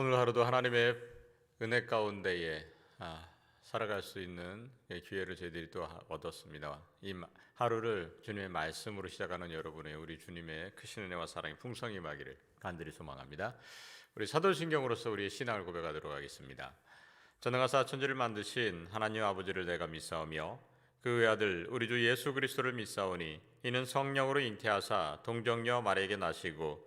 오늘 하루도 하나님의 은혜 가운데에 아, 살아갈 수 있는 기회를 저희들이 또 얻었습니다. 이 마- 하루를 주님의 말씀으로 시작하는 여러분의 우리 주님의 크신 은혜와 사랑이 풍성히 임하기를 간절히 소망합니다. 우리 사도신경으로서 우리의 신앙을 고백하도록 하겠습니다. 전능하사 천지를 만드신 하나님 아버지를 내가 믿사오며 그 외아들 우리 주 예수 그리스도를 믿사오니 이는 성령으로 잉태하사 동정녀 마리에게 나시고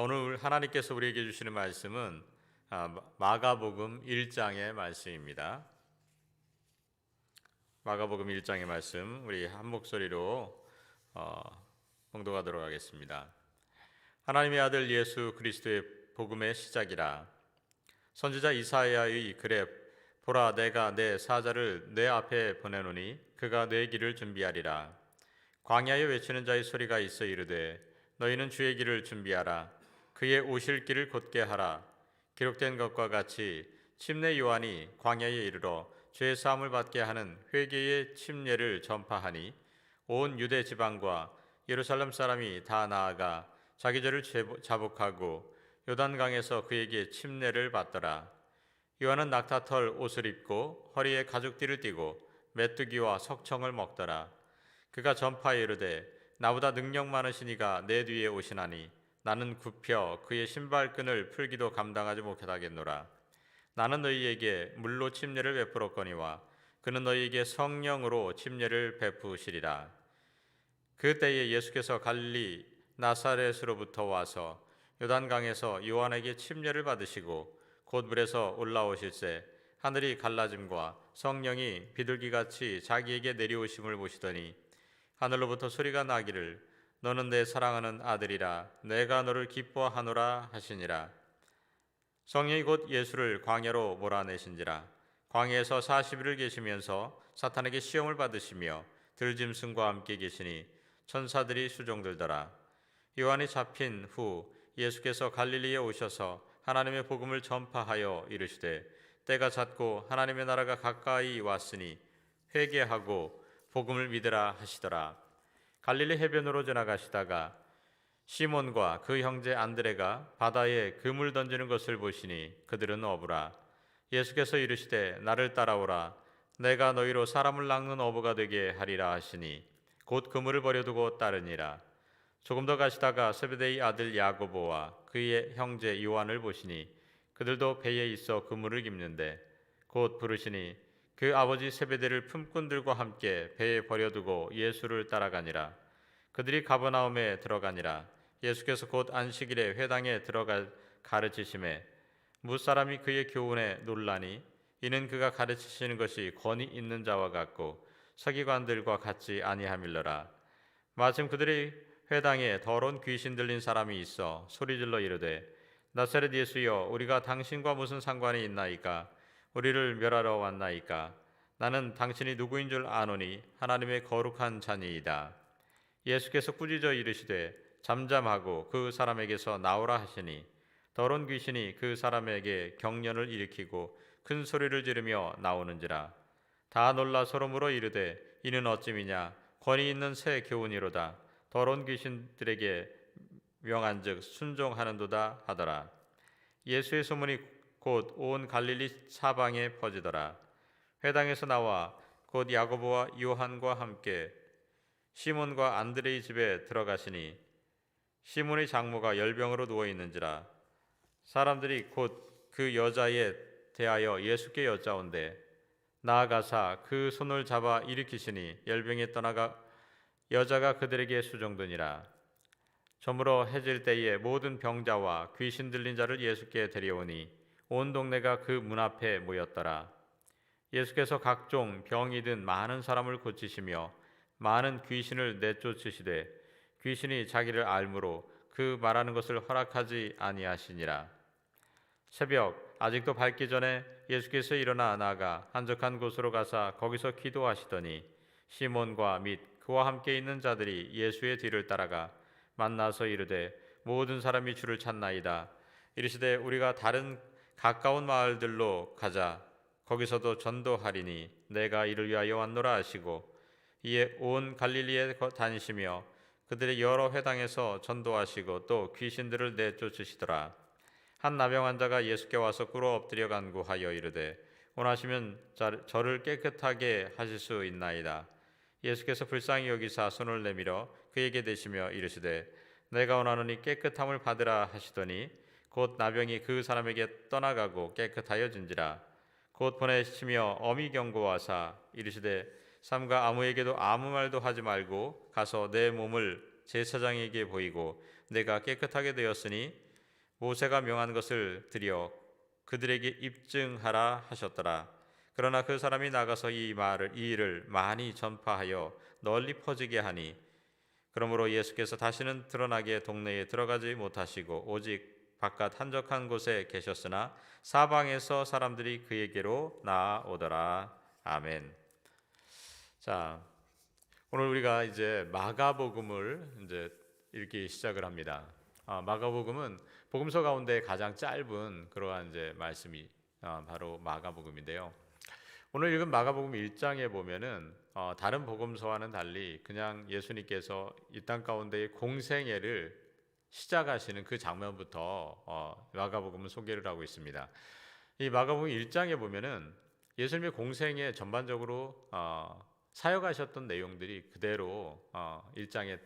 자, 오늘 하나님께서 우리에게 주시는 말씀은 아, 마가복음 1장의 말씀입니다. 마가복음 1장의 말씀 우리 한 목소리로 어, 봉독하도록 하겠습니다. 하나님의 아들 예수 그리스도의 복음의 시작이라 선지자 이사야의 글에 보라 내가 내 사자를 내 앞에 보내노니 그가 내 길을 준비하리라 광야에 외치는 자의 소리가 있어 이르되 너희는 주의 길을 준비하라 그의 오실 길을 곧게 하라 기록된 것과 같이 침례 요한이 광야에 이르러 죄 사함을 받게 하는 회개의 침례를 전파하니 온 유대 지방과 예루살렘 사람이 다 나아가 자기 죄를 자복하고 요단강에서 그에게 침례를 받더라. 요한은 낙타털 옷을 입고 허리에 가죽띠를 띠고 메뚜기와 석청을 먹더라. 그가 전파에 이르되 나보다 능력 많으신 이가 내 뒤에 오시나니 나는 굽혀 그의 신발끈을 풀기도 감당하지 못하겠노라. 나는 너희에게 물로 침례를 베풀었거니와 그는 너희에게 성령으로 침례를 베푸시리라. 그때에 예수께서 갈릴리 나사렛으로부터 와서 요단강에서 요한에게 침례를 받으시고 곧 물에서 올라오실새 하늘이 갈라짐과 성령이 비둘기같이 자기에게 내려오심을 보시더니 하늘로부터 소리가 나기를 너는 내 사랑하는 아들이라 내가 너를 기뻐하노라 하시니라. 성령이 곧 예수를 광야로 몰아내신지라. 광야에서 40일을 계시면서 사탄에게 시험을 받으시며 들짐승과 함께 계시니 천사들이 수종들더라. 요한이 잡힌 후 예수께서 갈릴리에 오셔서 하나님의 복음을 전파하여 이르시되 때가 찼고 하나님의 나라가 가까이 왔으니 회개하고 복음을 믿으라 하시더라 갈릴리 해변으로 지나가시다가 시몬과 그 형제 안드레가 바다에 그물 던지는 것을 보시니 그들은 어부라 예수께서 이르시되 나를 따라오라 내가 너희로 사람을 낚는 어부가 되게 하리라 하시니 곧 그물을 버려두고 따르니라. 조금 더 가시다가 세베데의 아들 야고보와 그의 형제 요한을 보시니 그들도 배에 있어 그물을 깁는데 곧 부르시니 그 아버지 세베데를 품꾼들과 함께 배에 버려두고 예수를 따라가니라 그들이 가버나움에 들어가니라. 예수께서 곧 안식일에 회당에 들어가 가르치심에 무사람이 그의 교훈에 놀라니 이는 그가 가르치시는 것이 권위 있는 자와 같고 서기관들과 같지 아니함일러라. 마침 그들의 회당에 더러운 귀신 들린 사람이 있어 소리질러 이르되 나사렛 예수여 우리가 당신과 무슨 상관이 있나이까? 우리를 멸하러 왔나이까? 나는 당신이 누구인 줄 아노니 하나님의 거룩한 자니이다 예수께서 꾸짖어 이르시되 잠잠하고 그 사람에게서 나오라 하시니 더러운 귀신이 그 사람에게 경련을 일으키고 큰 소리를 지르며 나오는지라. 다 놀라 물어 이르되 이는 어찌미냐? 권위 있는 새 교훈이로다. 더러운 귀신들에게 명한즉 순종하는도다 하더라. 예수의 소문이 곧 온 갈릴리 사방에 퍼지더라. 회당에서 나와 곧 야고보와 요한과 함께 시몬과 안드레의 집에 들어가시니 시몬의 장모가 열병으로 누워 있는지라 사람들이 곧 그 여자에 대하여 예수께 여짜온대 나아가사 그 손을 잡아 일으키시니 열병이 떠나가 여자가 그들에게 수종되니라. 저물어 해질 때에 모든 병자와 귀신 들린 자를 예수께 데려오니 온 동네가 그 문 앞에 모였더라. 예수께서 각종 병이 든 많은 사람을 고치시며 많은 귀신을 내쫓으시되 귀신이 자기를 알므로 그 말하는 것을 허락하지 아니하시니라. 새벽 아직도 밝기 전에 예수께서 일어나 나가 한적한 곳으로 가사 거기서 기도하시더니 시몬과 및 그와 함께 있는 자들이 예수의 뒤를 따라가 만나서 이르되 모든 사람이 주를 찾나이다. 이르시되 우리가 다른 가까운 마을들로 가자. 거기서도 전도하리니 내가 이를 위하여 왔노라 하시고 이에 온 갈릴리에 거- 다니시며 그들의 여러 회당에서 전도하시고 또 귀신들을 내쫓으시더라. 한 나병 환자가 예수께 와서 꿇어 엎드려 간구하여 이르되 원하시면 자- 저를 깨끗하게 하실 수 있나이다. 예수께서 불쌍히 여기사 손을 내밀어 그에게 대시며 이르시되 내가 원하노니 깨끗함을 받으라 하시더니 곧 나병이 그 사람에게 떠나가고 깨끗하여진지라. 곧 보내시며 어미 경고하사 이르시되 삼가 아무에게도 아무 말도 하지 말고 가서 내 몸을 제사장에게 보이고 내가 깨끗하게 되었으니 모세가 명한 것을 드려 그들에게 입증하라 하셨더라. 그러나 그 사람이 나가서 이 말을 이 일을 많이 전파하여 널리 퍼지게 하니 그러므로 예수께서 다시는 드러나게 동네에 들어가지 못하시고 오직 바깥 한적한 곳에 계셨으나 사방에서 사람들이 그에게로 나아오더라. 아멘. 자, 오늘 우리가 이제 마가복음을 이제 읽기 시작을 합니다. 아, 마가복음은 복음서 가운데 가장 짧은 그러한 이제 말씀이 아, 바로 마가복음인데요. 오늘 읽은 마가복음 1장에 보면은 어, 다른 복음서와는 달리 그냥 예수님께서 이 땅 가운데의 공생애를 시작하시는 그 장면부터 어, 마가복음은 소개를 하고 있습니다. 이 마가복음 1장에 보면은 예수님의 공생애 전반적으로 어, 사역하셨던 내용들이 그대로 어, 1장에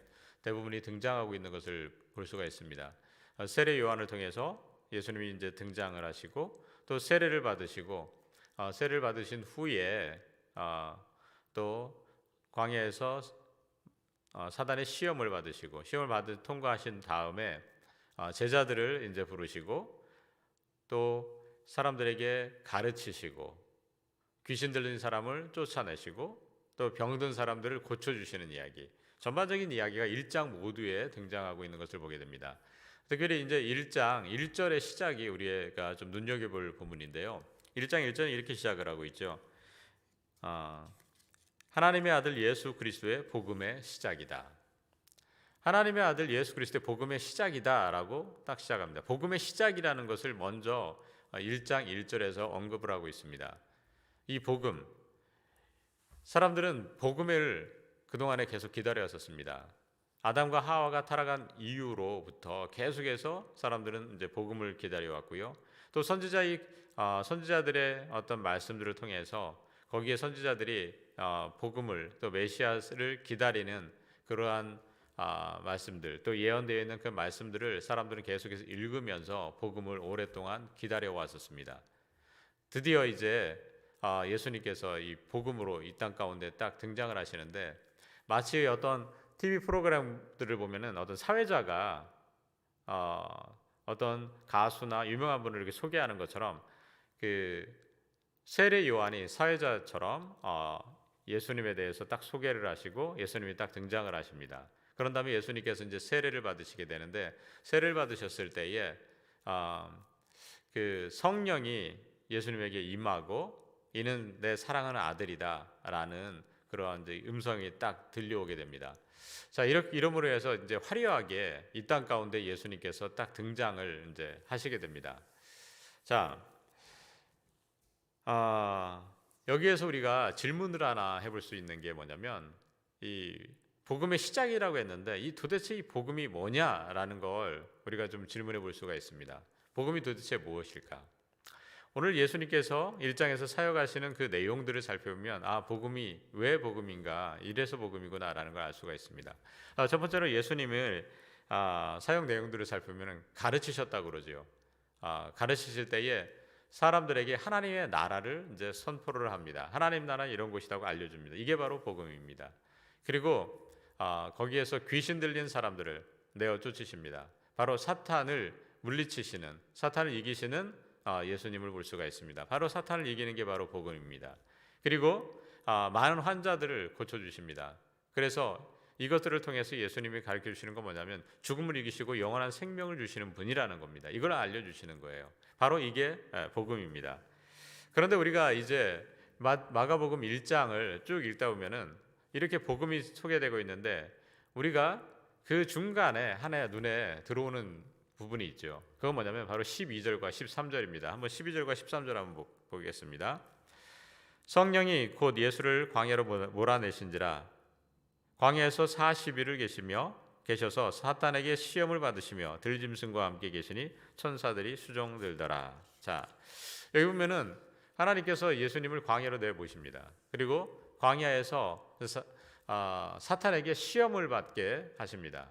대부분이 등장하고 있는 것을 볼 수가 있습니다. 어, 세례 요한을 통해서 예수님이 이제 등장을 하시고 또 세례를 받으시고 어, 세례를 받으신 후에 어, 또 광야에서 어, 사단의 시험을 받으시고 시험을 받을 통과하신 다음에 어, 제자들을 이제 부르시고 또 사람들에게 가르치시고 귀신 들린 사람을 쫓아내시고 또 병든 사람들을 고쳐 주시는 이야기. 전반적인 이야기가 1장 모두에 등장하고 있는 것을 보게 됩니다. 특별히 이제 1장 1절의 시작이 우리가 좀 눈여겨볼 부분인데요. 1장 1절은 이렇게 시작을 하고 있죠. 아, 하나님의 아들 예수 그리스도의 복음의 시작이다. 하나님의 아들 예수 그리스도의 복음의 시작이다라고 딱 시작합니다. 복음의 시작이라는 것을 먼저 1장 1절에서 언급을 하고 있습니다. 이 복음 사람들은 복음을 그동안에 계속 기다려왔었습니다. 아담과 하와가 타락한 이후로부터 계속해서 사람들은 이제 복음을 기다려왔고요. 또 선지자의 어, 선지자들의 어떤 말씀들을 통해서 거기에 선지자들이 어, 복음을 또 메시아를 기다리는 그러한 아, 말씀들 또 예언되어 있는 그 말씀들을 사람들은 계속해서 읽으면서 복음을 오랫동안 기다려 왔었습니다. 드디어 이제 아, 예수님께서 이 복음으로 이 땅 가운데 딱 등장을 하시는데 마치 어떤 TV 프로그램들을 보면은 어떤 사회자가 어, 어떤 가수나 유명한 분을 이렇게 소개하는 것처럼 그 세례 요한이 사회자처럼 어, 예수님에 대해서 딱 소개를 하시고 예수님이 딱 등장을 하십니다. 그런 다음에 예수님께서 이제 세례를 받으시게 되는데 세례를 받으셨을 때에 어, 그 성령이 예수님에게 임하고 이는 내 사랑하는 아들이다라는 그러한 이제 음성이 딱 들려오게 됩니다. 자, 이렇게 이름으로 해서 이제 화려하게 이 땅 가운데 예수님께서 딱 등장을 이제 하시게 됩니다. 자, 아, 여기에서 우리가 질문을 하나 해볼 수 있는 게 뭐냐면 이 복음의 시작이라고 했는데 이 도대체 이 복음이 뭐냐라는 걸 우리가 좀 질문해 볼 수가 있습니다. 복음이 도대체 무엇일까? 오늘 예수님께서 일장에서 사역하시는 그 내용들을 살펴보면 아 복음이 왜 복음인가 이래서 복음이구나라는 걸 알 수가 있습니다. 아, 첫 번째로 예수님을 아, 사역 내용들을 살펴보면 가르치셨다고 그러죠. 아, 가르치실 때에 사람들에게 하나님의 나라를 이제 선포를 합니다. 하나님 나라 이런 곳이라고 알려줍니다. 이게 바로 복음입니다. 그리고 아, 거기에서 귀신 들린 사람들을 내어 쫓으십니다. 바로 사탄을 물리치시는 사탄을 이기시는 아, 예수님을 볼 수가 있습니다. 바로 사탄을 이기는 게 바로 복음입니다. 그리고 아, 많은 환자들을 고쳐 주십니다. 그래서 이것들을 통해서 예수님이 가르쳐 주시는 건 뭐냐면 죽음을 이기시고 영원한 생명을 주시는 분이라는 겁니다. 이걸 알려 주시는 거예요. 바로 이게 에, 복음입니다. 그런데 우리가 이제 마, 마가복음 1장을 쭉 읽다 보면은 이렇게 복음이 소개되고 있는데 우리가 그 중간에 하나의 눈에 들어오는 부분이 있죠. 그건 뭐냐면 바로 12절과 13절입니다. 한번 12절과 13절 한번 보- 보겠습니다. 성령이 곧 예수를 광야로 몰- 몰아내신지라 광야에서 40일을 계시며 계셔서 사탄에게 시험을 받으시며 들짐승과 함께 계시니 천사들이 수종들더라. 자, 여기 보면은 하나님께서 예수님을 광야로 내 보십니다. 그리고 광야에서 사, 아, 사탄에게 시험을 받게 하십니다.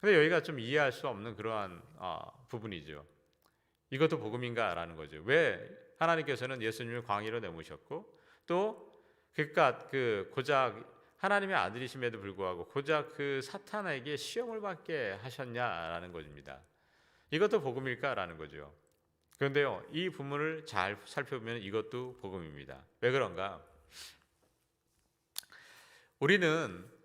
근데 여기가 좀 이해할 수 없는 그러한 아, 부분이죠. 이것도 복음인가라는 거죠. 왜 하나님께서는 예수님을 광야로 내모셨고 또 그깟 그 고작 하나님의 아들이심에도 불구하고 고작 그 사탄에게 시험을 받게 하셨냐라는 것입니다. 이것도 복음일까라는 거죠. 그런데요, 이 부분을 잘 살펴보면 이것도 복음입니다. 왜 그런가? 우리는 아,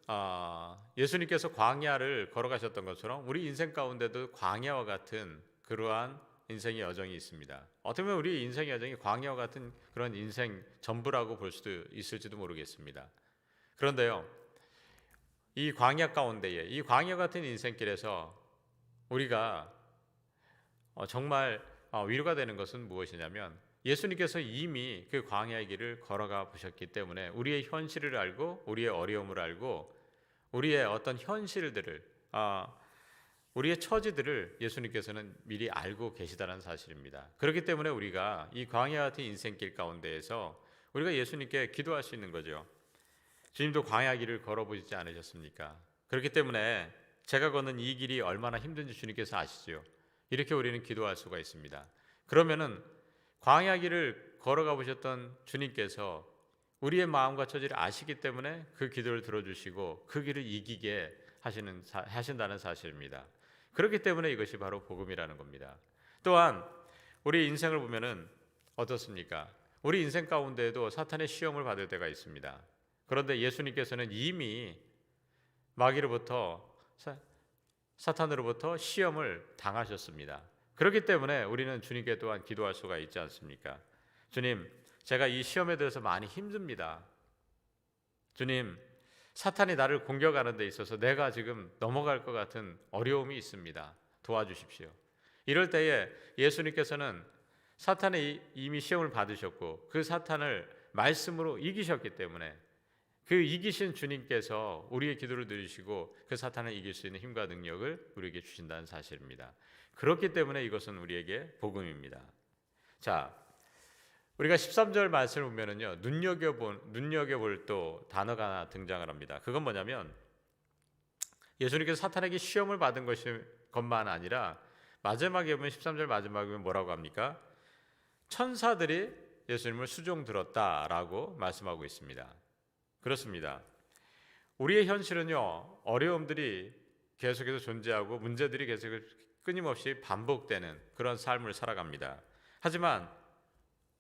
예수님께서 광야를 걸어가셨던 것처럼 우리 인생 가운데도 광야와 같은 그러한 인생의 여정이 있습니다. 어떻게 보면 우리 인생의 여정이 광야와 같은 그런 인생 전부라고 볼 수도 있을지도 모르겠습니다. 그런데요, 이 광야 가운데에 이 광야 같은 인생길에서 우리가 어, 정말 어, 위로가 되는 것은 무엇이냐면 예수님께서 이미 그 광야의 길을 걸어가 보셨기 때문에 우리의 현실을 알고 우리의 어려움을 알고 우리의 어떤 현실들을 아, 우리의 처지들을 예수님께서는 미리 알고 계시다는 사실입니다. 그렇기 때문에 우리가 이 광야 같은 인생길 가운데에서 우리가 예수님께 기도할 수 있는 거죠. 주님도 광야 길을 걸어보시지 않으셨습니까? 그렇기 때문에 제가 걷는 이 길이 얼마나 힘든지 주님께서 아시죠. 이렇게 우리는 기도할 수가 있습니다. 그러면은 광야 길을 걸어가 보셨던 주님께서 우리의 마음과 처지를 아시기 때문에 그 기도를 들어주시고 그 길을 이기게 하시는 사- 하신다는 사실입니다. 그렇기 때문에 이것이 바로 복음이라는 겁니다. 또한 우리 인생을 보면은 어떻습니까? 우리 인생 가운데에도 사탄의 시험을 받을 때가 있습니다. 그런데 예수님께서는 이미 마귀로부터 사, 사탄으로부터 시험을 당하셨습니다. 그렇기 때문에 우리는 주님께 또한 기도할 수가 있지 않습니까? 주님, 제가 이 시험에 대해서 많이 힘듭니다. 주님, 사탄이 나를 공격하는 데 있어서 내가 지금 넘어갈 것 같은 어려움이 있습니다. 도와주십시오. 이럴 때에 예수님께서는 사탄이 이미 시험을 받으셨고 그 사탄을 말씀으로 이기셨기 때문에 그 이기신 주님께서 우리의 기도를 들으시고 그 사탄을 이길 수 있는 힘과 능력을 우리에게 주신다는 사실입니다. 그렇기 때문에 이것은 우리에게 복음입니다. 자, 우리가 13절 말씀을 보면은요. 눈여겨 본 눈여겨 볼 또 단어가 하나 등장을 합니다. 그건 뭐냐면 예수님께서 사탄에게 시험을 받은 것이 것만 아니라 마지막에 보면 13절 마지막에 보면 뭐라고 합니까? 천사들이 예수님을 수종 들었다라고 말씀하고 있습니다. 그렇습니다. 우리의 현실은요 어려움들이 계속해서 존재하고 문제들이 계속 끊임없이 반복되는 그런 삶을 살아갑니다. 하지만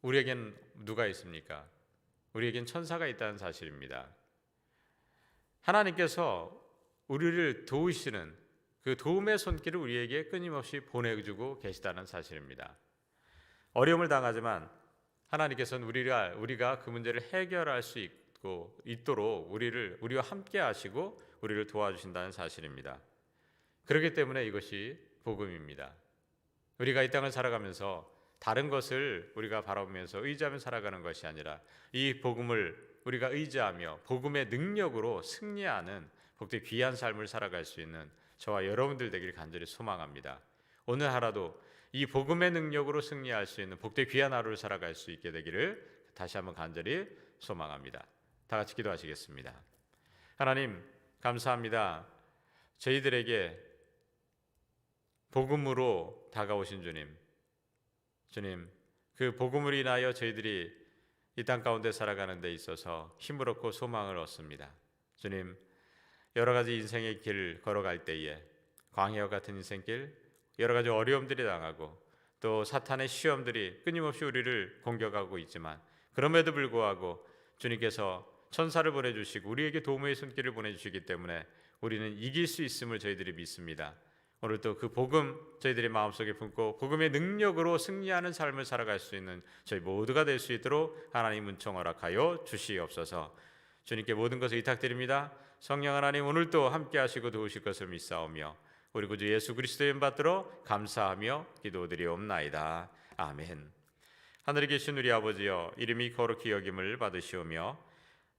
우리에겐 누가 있습니까? 우리에겐 천사가 있다는 사실입니다. 하나님께서 우리를 도우시는 그 도움의 손길을 우리에게 끊임없이 보내주고 계시다는 사실입니다. 어려움을 당하지만 하나님께서는 우리가 우리가 그 문제를 해결할 수 있고 있도록 우리를 우리와 함께 하시고 우리를 도와주신다는 사실입니다. 그렇기 때문에 이것이 복음입니다. 우리가 이 땅을 살아가면서 다른 것을 우리가 바라보면서 의지하며 살아가는 것이 아니라 이 복음을 우리가 의지하며 복음의 능력으로 승리하는 복되 귀한 삶을 살아갈 수 있는 저와 여러분들 되기를 간절히 소망합니다. 오늘 하루도 이 복음의 능력으로 승리할 수 있는 복되 귀한 하루를 살아갈 수 있게 되기를 다시 한번 간절히 소망합니다. 다 같이 기도하시겠습니다. 하나님 감사합니다. 저희들에게 복음으로 다가오신 주님, 주님 그 복음을 인하여 저희들이 이 땅 가운데 살아가는 데 있어서 힘을 얻고 소망을 얻습니다. 주님 여러 가지 인생의 길 걸어갈 때에 광야와 같은 인생길 여러 가지 어려움들이 당하고 또 사탄의 시험들이 끊임없이 우리를 공격하고 있지만 그럼에도 불구하고 주님께서 천사를 보내주시고 우리에게 도움의 손길을 보내주시기 때문에 우리는 이길 수 있음을 저희들이 믿습니다. 오늘 또그 복음 저희들의 마음속에 품고 복음의 능력으로 승리하는 삶을 살아갈 수 있는 저희 모두가 될 수 있도록 하나님 은총 허락하여 주시옵소서. 주님께 모든 것을 의탁드립니다. 성령 하나님 오늘도 함께 하시고 도우실 것을 믿사오며 우리 구주 예수 그리스도의 은 받들어 감사하며 기도드리옵나이다. 아멘. 하늘에 계신 우리 아버지여 이름이 거룩히 여김을 받으시오며